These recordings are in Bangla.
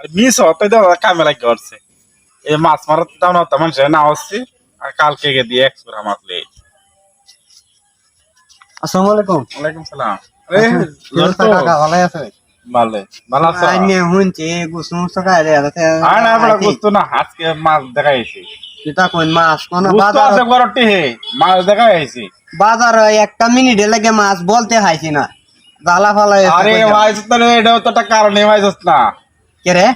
মিস হতে দাও কামে লাগে করছে এই মাছ মারার দাও না তেমন সে না হচ্ছে আর কালকে গে দিয়ে এক্সপোরা মাছ লে আসসালামু আলাইকুম। ওয়ালাইকুম সালাম। আরে কি কাকা ভালো আছে? ভালো ভালো আছো? আইনে হুনছি গুসু মুসু খাই রে আছে আর না বড় গুস্ত না। আজকে মাছ দেখাইছি কিতা মাছ? কোন বাজার? আছে গরটি হে মাছ দেখাইছি বাজার একটা মিনিটে লাগে মাছ বলতে হাইছি না। জালা ফালা আরে ভাই তো এটা তো একটা কারণে ভাই না। কে রে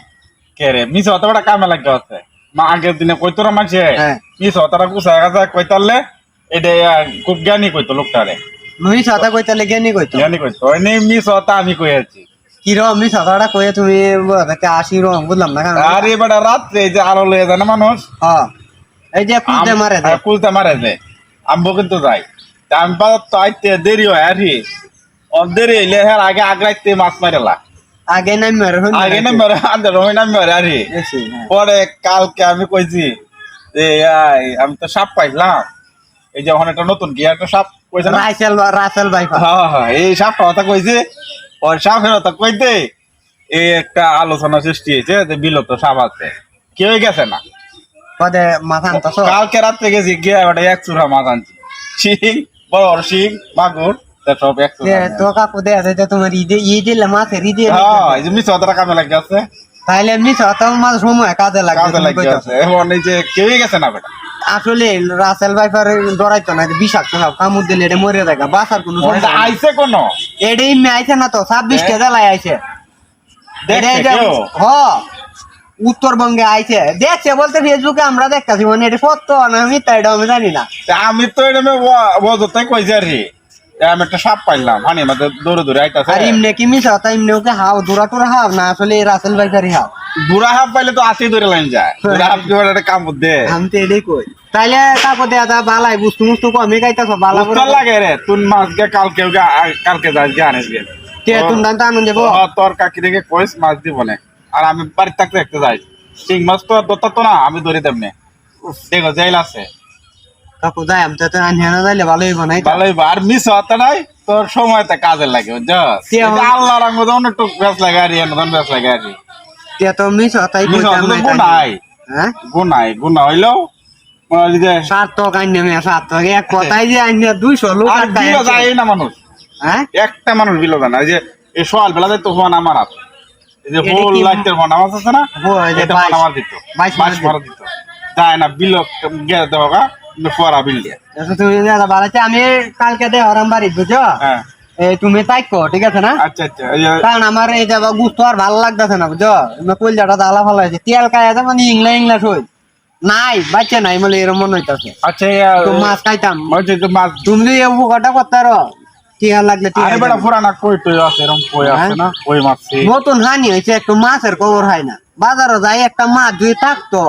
কে রে মিস হতে বড় কামে লাগে আছে। মা আগের দিনে কইতো না মাঝে হ্যাঁ। মিস হতারা কুসা গাছা কইতালে এটা খুব জ্ঞানী কইতো লোকটারে মুই সাথে কইতে লেগে নি কইতো জ্ঞানী কইতো এনে মিস হতা আমি কইয়াছি কি রো আমি সাদাটা কইে তুমি বলতে আসি রো বুঝলাম না আরে বেটা রাত্রে এই যে আলো লয়ে যায় না মানুষ হ্যাঁ এই যে কুদে মারে দে কুলতে মারে যে। আম্বো কিন্তু যাই আমি বাজার তো আইতে দেরি হয় আর দেরি হইলে আগে আগ্রাইতে মাছ মারেলা আগে মেরে হুন আগে না মেরে আন্দে রই না মেরে আরে পরে কালকে আমি কইছি যে আমি তো সাপ পাইলাম। এই যে একটা নতুন কি একটা সাপ কইছে না? রাইসেল রাসেল ভাই হ্যাঁ হ্যাঁ এই সাপটা কথা কইছে। ওর সাপের কথা কইতে এই একটা আলোচনা সৃষ্টি হয়েছে যে বিলত সাপ আছে। কেউ গেছে না। পদে মাথা আনতাছ? কালকে রাত্রে গেছি গিয়ে ওটা এক চূড়া মাছ আনছি। শিং বড় শিং মাগুর। তা সব এক চূড়া মাছ। তো কাকু দে আছে তোমার ঈদে ঈদে মাছের ঈদে এই যে মিস। অতটা কামে লাগে আছে? তাইলে এমনি সতাম মাছ সময় কাজে লাগে কামে লাগে আছে। এখন যে কেউই গেছে না বেটা। আসলে রাসেল ডরাইতো না বিষাক্ত কামড় দিলে এটা মরে থাকে বাসার কোনো আইছে কোন? এটা এমনি আইছে না তো ছাব্বিশ হ্যাঁ? জেলায় আইছে? হ উত্তরবঙ্গে আইছে। দেখছে বলতে ফেসবুকে আমরা দেখতেছি মানে এটা সত্য না মিথ্যা এটা আমি জানি না। আমি তো এটা কইছি আর আমি একটা সাপ পাইলাম। হানি আমাদের দৌড়ে দৌড়ে আইতাছে। আর কি মিশা ওকে হাও? হাও? না আসলে হাও। বুড়া হাফ পাইলে তো ধরে লাইন যায়। বুড়া হাফ কি একটা কাম দে আমি তো এটাই কই? তাইলে তারপর বালাই বুস্তু মুস্তু কমে গাইতাছ বালা উত্তর লাগে রে। তুন মাছ গে কালকে কালকে যাস গে আনিস গে তে তুমি দান আনন্দ দেবো তোর কাকি দেখে কইস মাছ দিব না। আর আমি বাড়িতে থাকতে দেখতে যাই। শিং মাছ তো না আমি ধরে দেবনে। দেখো জেল আছে। কাকু যাই আমি তো আনিয়ে না যাইলে ভালোই বানাই ভালোই বা- আর মিস হতে নাই তোর সময়তে কাজে লাগে বুঝছস কে এই যে আমার- আল্লাহ রঙ মতন একটু ব্যাস লাগে আর এর মতন ব্যাস লাগে আর কি। তে তো মিস হতাই মিস কইতাম হতে গুনাই হ্যাঁ? গুনাই গুনা হইলেও মনে হয় সার্থক আইনে সার্থক। এক কথাই যে আইনে দুইশো লোক আর বিলো যায় না মানুষ। হ্যাঁ? একটা মানুষ বিলো যায় না। যে এই সোয়াল বেলা তো ফোন আমার হাত। এই যে হোল লাইটের আছে না এটা দিত। বাইশ বাইশ মারা মারা দিত। যায় না বিলো দেওয়া আমি কালকে দে হরাম বাড়ি বুঝছ? হ্যাঁ। তুমি তাই কো ঠিক আছে না? আচ্ছা আচ্ছা কারণ আমার এই যাবা গুস্ত আর ভালো লাগতেছে না দালা ভালো তেল মানে ইংলা ইংলা হই। নাই বাচ্চা নাই বলে মনে হইতাছে। আচ্ছা মাছ খাইতাম। মাছ তুমি যদি উপকারটা করতে পারো টিয়া লাগলে আরে পুরানা কই টই আছে এরকম কই আছে হ্যাঁ? না? কই মাছ নতুন হানি হয়েছে একটু মাছের খবর হয় না। বাজারে যাই একটা মাছ যদি থাকতো।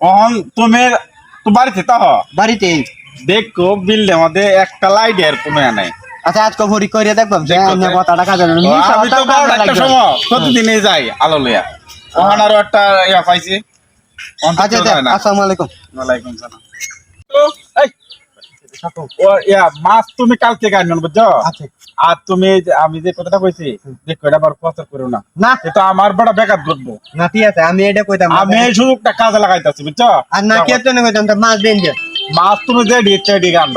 অহন তুমি তো বাড়িতে তা বাড়িতে? দেখো বিল্ডে মধ্যে একটা লাইটের কোনো নাই। আচ্ছা আজকে ভরি করে দেখবাম যে আমি তো হতাম, একটা সময় প্রতিদিনে যাই আলো লইয়া। ওখানে আরও একটা ইয়া পাইছি। আচ্ছা। আচ্ছা আসসালামু আলাইকুম। ওয়ালাইকুম সালাম। তো এই ও ইয়া মাছ তুমি কালকে গাইন বুঝছ? আচ্ছা। আর তুমি আমি যে কথাটা কইছি দেখো এটা আবার প্রচার করো না। না। এটা আমার বড় বেকার করব না ঠিক আছে আমি এটা কইতাম আমি এই সুযোগটা কাজে লাগাইতেছি বুঝছ? আর না কি জন্য কইতাম মাছ দেন যে। মাছ তুমি যে দিচ্ছে এটি গান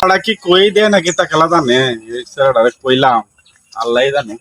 কাল কি কই দে নাকি তা খেলা জানে? এই কইলাম। আল্লাহ জানে।